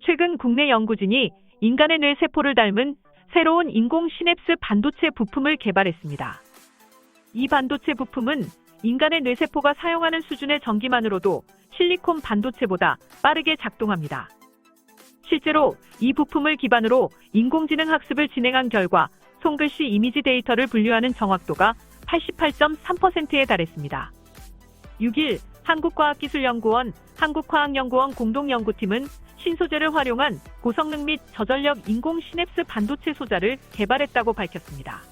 최근 국내 연구진이 인간의 뇌 세포를 닮은 새로운 인공 시냅스 반도체 부품을 개발했습니다. 이 반도체 부품은 인간의 뇌세포가 사용하는 수준의 전기만으로도 실리콘 반도체보다 빠르게 작동합니다. 실제로 이 부품을 기반으로 인공지능 학습을 진행한 결과 손글씨 이미지 데이터를 분류하는 정확도가 88.3%에 달했습니다. 6일 한국과학기술연구원, 한국화학연구원 공동연구팀은 신소재를 활용한 고성능 및 저전력 인공 시냅스 반도체 소자를 개발했다고 밝혔습니다.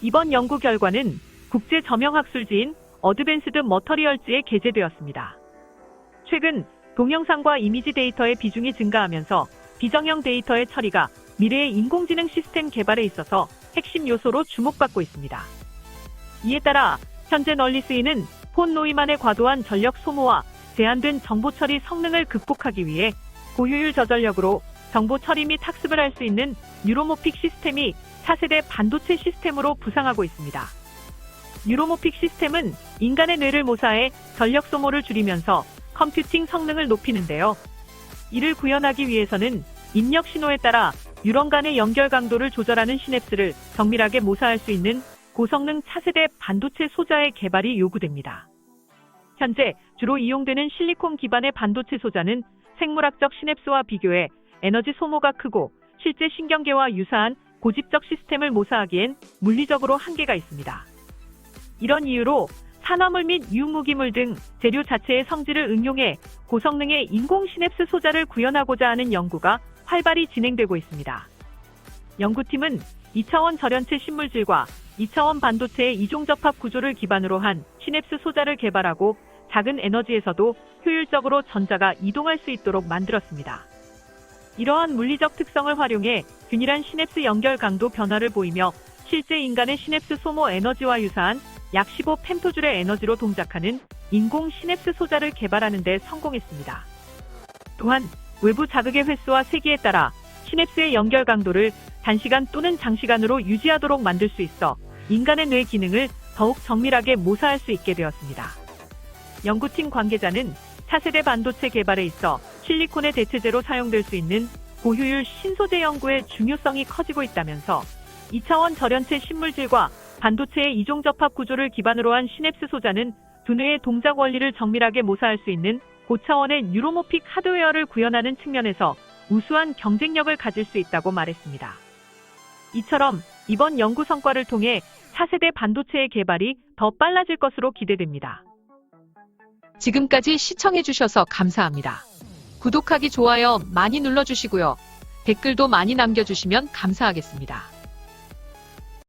이번 연구 결과는 국제 저명 학술지인 어드밴스드 머터리얼즈에 게재되었습니다. 최근 동영상과 이미지 데이터의 비중이 증가하면서 비정형 데이터의 처리가 미래의 인공지능 시스템 개발에 있어서 핵심 요소로 주목받고 있습니다. 이에 따라 현재 널리 쓰이는 폰 노이만의 과도한 전력 소모와 제한된 정보 처리 성능을 극복하기 위해 고효율 저전력으로 정보 처리 및 학습을 할 수 있는 뉴로모픽 시스템이 차세대 반도체 시스템으로 부상하고 있습니다. 뉴로모픽 시스템은 인간의 뇌를 모사해 전력 소모를 줄이면서 컴퓨팅 성능을 높이는데요. 이를 구현하기 위해서는 입력 신호에 따라 뉴런 간의 연결 강도를 조절하는 시냅스를 정밀하게 모사할 수 있는 고성능 차세대 반도체 소자의 개발이 요구됩니다. 현재 주로 이용되는 실리콘 기반의 반도체 소자는 생물학적 시냅스와 비교해 에너지 소모가 크고 실제 신경계와 유사한 고집적 시스템을 모사하기엔 물리적으로 한계가 있습니다. 이런 이유로 산화물 및 유무기물 등 재료 자체의 성질을 응용해 고성능의 인공 시냅스 소자를 구현하고자 하는 연구가 활발히 진행되고 있습니다. 연구팀은 2차원 절연체 신물질과 2차원 반도체의 이종 접합 구조를 기반으로 한 시냅스 소자를 개발하고 작은 에너지에서도 효율적으로 전자가 이동할 수 있도록 만들었습니다. 이러한 물리적 특성을 활용해 균일한 시냅스 연결 강도 변화를 보이며 실제 인간의 시냅스 소모 에너지와 유사한 약 15 펜토줄의 에너지로 동작하는 인공 시냅스 소자를 개발하는 데 성공했습니다. 또한 외부 자극의 횟수와 세기에 따라 시냅스의 연결 강도를 단시간 또는 장시간으로 유지하도록 만들 수 있어 인간의 뇌 기능을 더욱 정밀하게 모사할 수 있게 되었습니다. 연구팀 관계자는 차세대 반도체 개발에 있어 실리콘의 대체제로 사용될 수 있는 고효율 신소재 연구의 중요성이 커지고 있다면서 2차원 절연체 신물질과 반도체의 이종 접합 구조를 기반으로 한 시냅스 소자는 두뇌의 동작 원리를 정밀하게 모사할 수 있는 고차원의 뉴로모픽 하드웨어를 구현하는 측면에서 우수한 경쟁력을 가질 수 있다고 말했습니다. 이처럼 이번 연구 성과를 통해 차세대 반도체의 개발이 더 빨라질 것으로 기대됩니다. 지금까지 시청해주셔서 감사합니다. 구독하기, 좋아요 많이 눌러주시고요. 댓글도 많이 남겨주시면 감사하겠습니다.